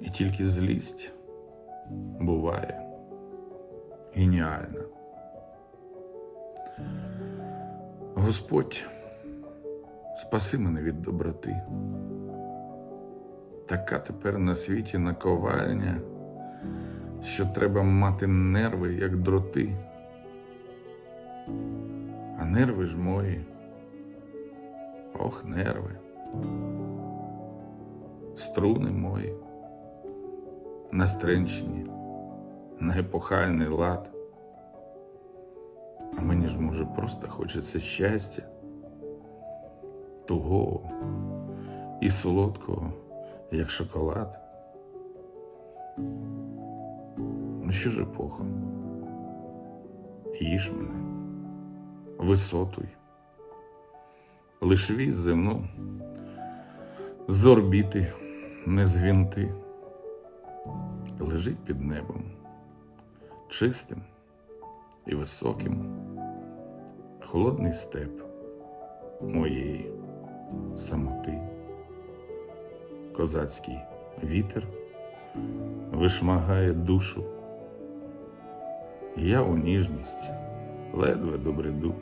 І тільки злість буває геніальна. Господь, спаси мене від доброти. Така тепер на світі наковальня, що треба мати нерви, як дроти. А нерви ж мої, ох, нерви, струни мої, настренчені, на епохальний лад. А мені ж, може, просто хочеться щастя, тугого і солодкого, як шоколад. Ну що ж епоха? Їж мене, висотуй, лиш віз земну, з орбіти, не з гвинти, лежить під небом, чистим і високим, холодний степ моєї самоти, козацький вітер вишмагає душу. І Я у ніжність ледве добреду,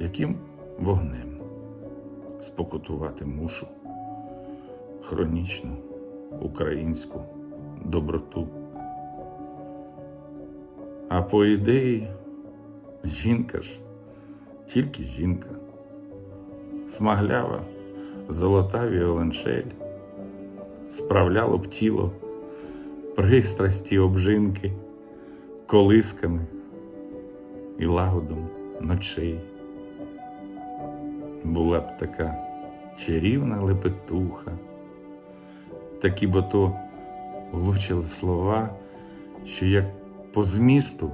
яким вогнем спокутувати мушу хронічну українську доброту. А по ідеї, жінка ж, тільки жінка, смаглява, золота віолончель, справляло б тіло, пристрасті обжинки, колисками і лагодом ночей. Була б така чарівна лепетуха, такі бо то влучили слова, що як по змісту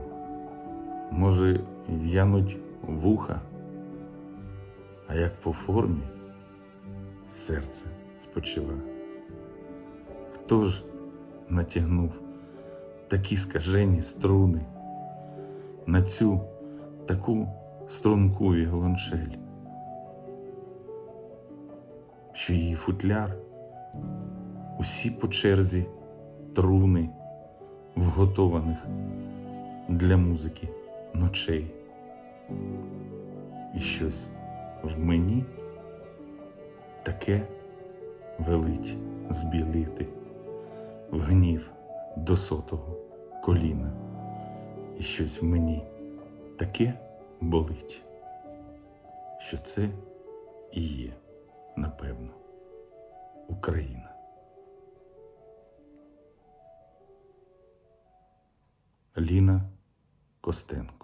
може в'януть вуха, а як по формі серце спочива. Хто ж натягнув такі скажені струни на цю таку струнку віолончель, що її футляр усі по черзі труни вготованих для музики ночей. І щось в мені таке велить збілити в гнів до сотого коліна. І щось в мені таке болить, що це і є, напевно, Україна. Ліна Костенко